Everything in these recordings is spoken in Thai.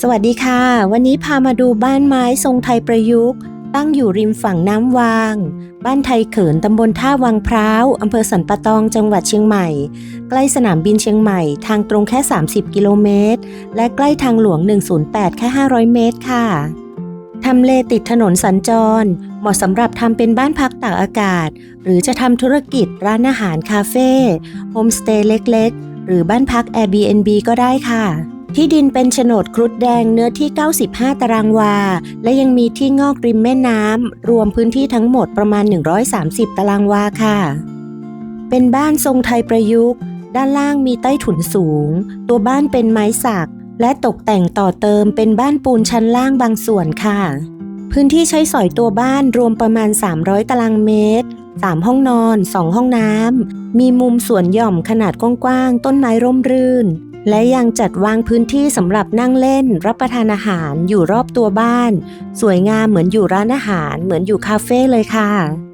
สวัสดีค่ะ วันนี้พามาดูบ้านไม้ทรงไทยประยุกต์ ตั้งอยู่ริมฝั่งน้ำวาง บ้านไทยเขินตำบลท่าวังพร้าวอำเภอสันปะตองจังหวัดเชียงใหม่ ใกล้สนามบินเชียงใหม่ ทางตรงแค่ 30 กิโลเมตร และใกล้ทางหลวง 108 แค่ 500 เมตรค่ะทำเลติดถนนสัญจร เหมาะสำหรับทำเป็นบ้านพักตากอากาศ หรือจะทำธุรกิจร้านอาหารคาเฟ่โฮมสเตย์เล็กๆ หรือบ้านพัก Airbnb ก็ได้ค่ะ ที่ดินเป็นโฉนดครุฑแดงเนื้อที่ 95 ตารางวา และยังมีที่งอกริมแม่น้ำ รวมพื้นที่ทั้งหมดประมาณ 130 ตารางวาค่ะ เป็นบ้านทรงไทยประยุกต์ ด้านล่างมีใต้ถุนสูง ตัวบ้านเป็นไม้สัก และตกแต่งต่อเติมเป็นบ้านปูนชั้นล่างบางส่วนค่ะ พื้นที่ใช้สอยตัวบ้านรวมประมาณ 300 ตารางเมตร 3 ห้องนอน 2 ห้องน้ำ มีมุมสวนหย่อมขนาดกว้างๆ ต้นไม้ร่มรื่น และยังจัดวางพื้นที่สำหรับนั่งเล่น รับประทานอาหารอยู่รอบตัวบ้าน สวยงามเหมือนอยู่ร้านอาหาร เหมือนอยู่คาเฟ่เลยค่ะ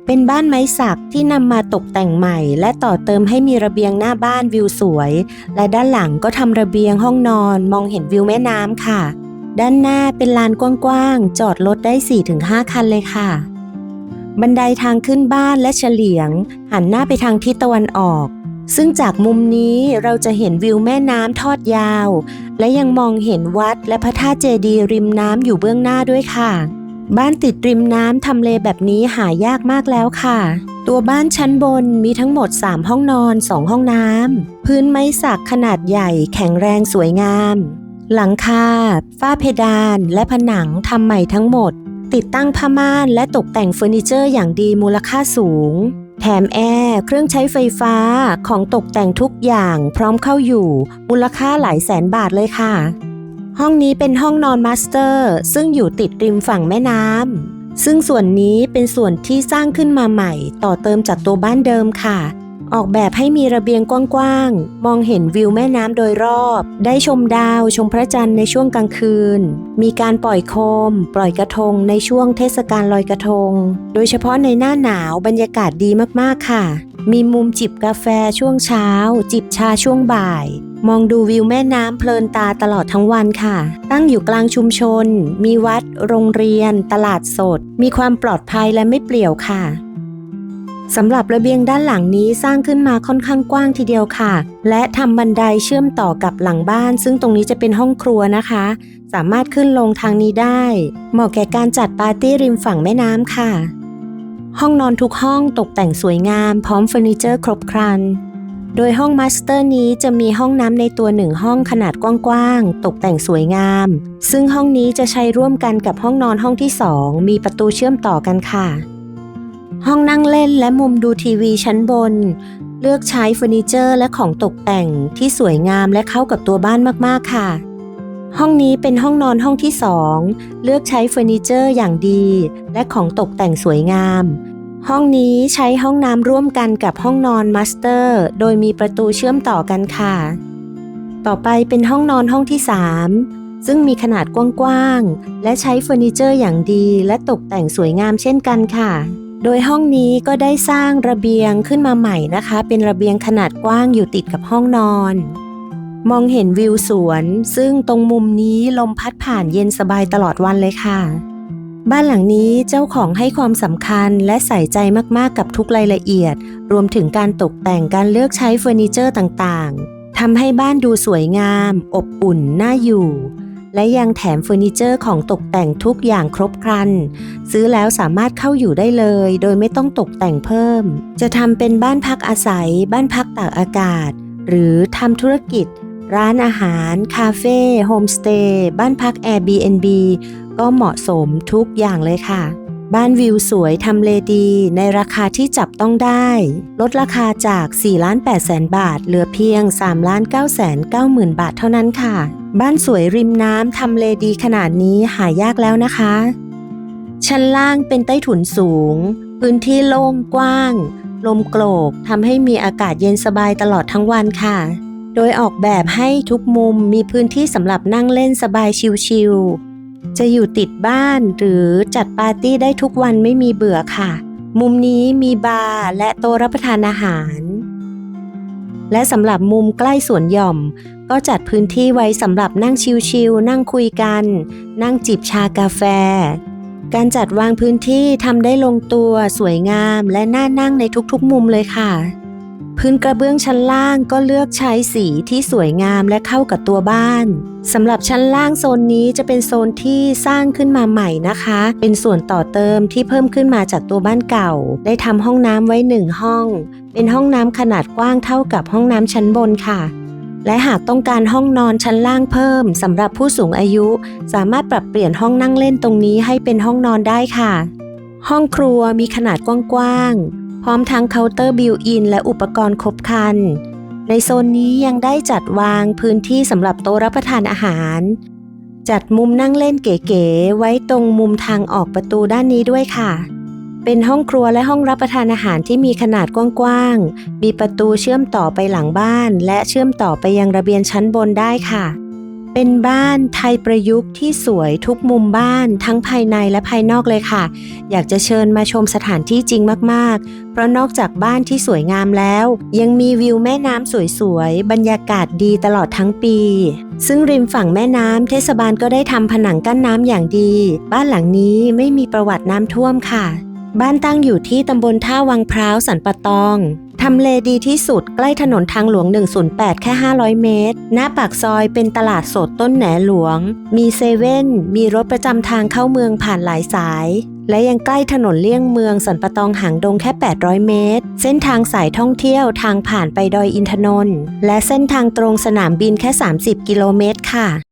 เป็นบ้านไม้สักที่นำมาตกแต่งใหม่ และต่อเติมให้มีระเบียงหน้าบ้านวิวสวย และด้านหลังก็ทำระเบียงห้องนอน มองเห็นวิวแม่น้ำค่ะ ด้านหน้าเป็นลานกว้างๆจอดรถได้ 4-5 คันเลยค่ะ บันไดทางขึ้นบ้านและเฉลียง หันหน้าไปทางทิศตะวันออก ซึ่งจากมุมนี้เราจะเห็นวิวแม่น้ำทอดยาว และยังมองเห็นวัดและพระธาตุเจดีย์ริมน้ำอยู่เบื้องหน้าด้วยค่ะ บ้านติดริมน้ำทำเลแบบนี้หายากมากแล้วค่ะ ตัวบ้านชั้นบนมีทั้งหมด 3 ห้องนอน 2 ห้องน้ำพื้นไม้สักขนาดใหญ่แข็งแรงสวยงาม หลังคาฝ้าเพดานและผนังทำใหม่ทั้งหมด ติดตั้งผ้าม่านและตกแต่งเฟอร์นิเจอร์อย่างดีมูลค่าสูง แถมแอร์เครื่องใช้ไฟฟ้าของตกแต่งทุกอย่างพร้อมเข้าอยู่ มูลค่าหลายแสนบาทเลยค่ะ ห้องนี้เป็นห้องนอนมาสเตอร์ ซึ่งอยู่ติดริมฝั่งแม่น้ำซึ่งส่วนนี้เป็นส่วนที่สร้างขึ้นมาใหม่ ต่อเติมจากตัวบ้านเดิมค่ะ ออกแบบให้มีระเบียงกว้างๆ มองเห็นวิวแม่น้ำโดยรอบ ได้ชมดาวชมพระจันทร์ในช่วงกลางคืน มีการปล่อยโคม ปล่อยกระทงในช่วงเทศกาลลอยกระทง โดยเฉพาะในหน้าหนาวบรรยากาศดีมากๆค่ะ มีมุมจิบกาแฟช่วงเช้า จิบชาช่วงบ่ายมองดูวิวแม่น้ำเพลินตาตลอดทั้งวันค่ะ ตั้งอยู่กลางชุมชน มีวัด โรงเรียน ตลาดสด มีความปลอดภัยและไม่เปลี่ยวค่ะ สำหรับระเบียงด้านหลังนี้สร้างขึ้นมาค่อนข้างกว้างทีเดียวค่ะ และทำบันไดเชื่อมต่อกับหลังบ้าน ซึ่งตรงนี้จะเป็นห้องครัวนะคะ สามารถขึ้นลงทางนี้ได้ เหมาะแก่การจัดปาร์ตี้ริมฝั่งแม่น้ำค่ะ ห้องนอนทุกห้องตกแต่งสวยงาม พร้อมเฟอร์นิเจอร์ครบครัน โดยห้องมาสเตอร์นี้จะมีห้องน้ำในตัวหนึ่งห้องขนาดกว้างๆตกแต่งสวยงาม ซึ่งห้องนี้จะใช้ร่วมกันกับห้องนอนห้องที่สองมีประตูเชื่อมต่อกันค่ะ ห้องนั่งเล่นและมุมดูทีวีชั้นบน เลือกใช้เฟอร์นิเจอร์และของตกแต่งที่สวยงามและเข้ากับตัวบ้านมากๆค่ะ ห้องนี้เป็นห้องนอนห้องที่สองเลือกใช้เฟอร์นิเจอร์อย่างดี และของตกแต่งสวยงาม ห้องนี้ใช้ห้องน้ำร่วมกันกับห้องนอนมาสเตอร์ โดยมีประตูเชื่อมต่อกันค่ะ ต่อไปเป็นห้องนอนห้องที่3ซึ่งมีขนาดกว้างๆ และใช้เฟอร์นิเจอร์อย่างดีและตกแต่งสวยงามเช่นกันค่ะ โดยห้องนี้ก็ได้สร้างระเบียงขึ้นมาใหม่นะคะ เป็นระเบียงขนาดกว้างอยู่ติดกับห้องนอน มองเห็นวิวสวน ซึ่งตรงมุมนี้ลมพัดผ่านเย็นสบายตลอดวันเลยค่ะ บ้านหลังนี้เจ้าของให้ความสำคัญและใส่ใจมากๆกับทุกรายละเอียด รวมถึงการตกแต่งการเลือกใช้เฟอร์นิเจอร์ต่างๆทำให้บ้านดูสวยงาม อบอุ่นน่าอยู่ และยังแถมเฟอร์นิเจอร์ของตกแต่งทุกอย่างครบครัน ซื้อแล้วสามารถเข้าอยู่ได้เลย โดยไม่ต้องตกแต่งเพิ่ม จะทำเป็นบ้านพักอาศัย บ้านพักตากอากาศ หรือทำธุรกิจ ร้านอาหาร คาเฟ่โฮมสเตย์บ้านพัก Airbnb ก็เหมาะสมทุกอย่างเลยค่ะ บ้านวิวสวยทำเลดี ในราคาที่จับต้องได้ ลดราคาจาก 4 ล้าน8แสนบาท เหลือเพียง 3 ล้าน9แสน9หมื่นบาทเท่านั้นค่ะ บ้านสวยริมน้ำทำเลดีขนาดนี้หายากแล้วนะคะ ชั้นล่างเป็นใต้ถุนสูง พื้นที่โล่งกว้าง ลมโกรกทำให้มีอากาศเย็นสบายตลอดทั้งวันค่ะ โดยออกแบบให้ทุกมุมมีพื้นที่สำหรับนั่งเล่นสบายชิลๆ จะอยู่ติดบ้านหรือจัดปาร์ตี้ได้ทุกวันไม่มีเบื่อค่ะ มุมนี้มีบาร์และโต๊ะรับประทานอาหาร และสำหรับมุมใกล้สวนหย่อม ก็จัดพื้นที่ไว้สำหรับนั่งชิลๆนั่งคุยกัน นั่งจิบชากาแฟ การจัดวางพื้นที่ทำได้ลงตัวสวยงามและน่านั่งในทุกๆมุมเลยค่ะ พื้นกระเบื้องชั้นล่างก็เลือกใช้สีที่สวยงามและเข้ากับตัวบ้านสำหรับชั้นล่างโซนนี้จะเป็นโซนที่สร้างขึ้นมาใหม่นะคะ เป็นส่วนต่อเติมที่เพิ่มขึ้นมาจากตัวบ้านเก่า ได้ทำห้องน้ำไว้หนึ่งห้อง เป็นห้องน้ำขนาดกว้างเท่ากับห้องน้ำชั้นบนค่ะและหากต้องการห้องนอนชั้นล่างเพิ่มสำหรับผู้สูงอายุ สามารถปรับเปลี่ยนห้องนั่งเล่นตรงนี้ให้เป็นห้องนอนได้ค่ะ ห้องครัวมีขนาดกว้าง พร้อมทั้งเคาน์เตอร์บิวอินและอุปกรณ์ครบครัน ในโซนนี้ยังได้จัดวางพื้นที่สำหรับโต๊ะรับประทานอาหาร จัดมุมนั่งเล่นเก๋ๆไว้ตรงมุมทางออกประตูด้านนี้ด้วยค่ะ เป็นห้องครัวและห้องรับประทานอาหารที่มีขนาดกว้างๆ มีประตูเชื่อมต่อไปหลังบ้าน และเชื่อมต่อไปยังระเบียงชั้นบนได้ค่ะ เป็นบ้านไทยประยุกต์ที่สวยทุกมุมบ้านทั้งภายในและภายนอกเลยค่ะ อยากจะเชิญมาชมสถานที่จริงมากๆ เพราะนอกจากบ้านที่สวยงามแล้ว ยังมีวิวแม่น้ำสวยๆ บรรยากาศดีตลอดทั้งปี ซึ่งริมฝั่งแม่น้ำเทศบาลก็ได้ทำผนังกั้นน้ำอย่างดี บ้านหลังนี้ไม่มีประวัติน้ำท่วมค่ะ บ้านตั้งอยู่ที่ตำบลท่าวังพร้าวสันปะตอง ทำเลดีที่สุดใกล้ถนนทางหลวง 108 แค่ 500 เมตร หน้าปากซอยเป็นตลาดสดต้นแหนหลวง มีเซเว่น มีรถประจำทางเข้าเมืองผ่านหลายสาย และยังใกล้ถนนเลี่ยงเมืองสันปะตองหางดงแค่ 800 เมตร เส้นทางสายท่องเที่ยวทางผ่านไปดอยอินทนนท์และเส้นทางตรงสนามบินแค่ 30 กิโลเมตรค่ะ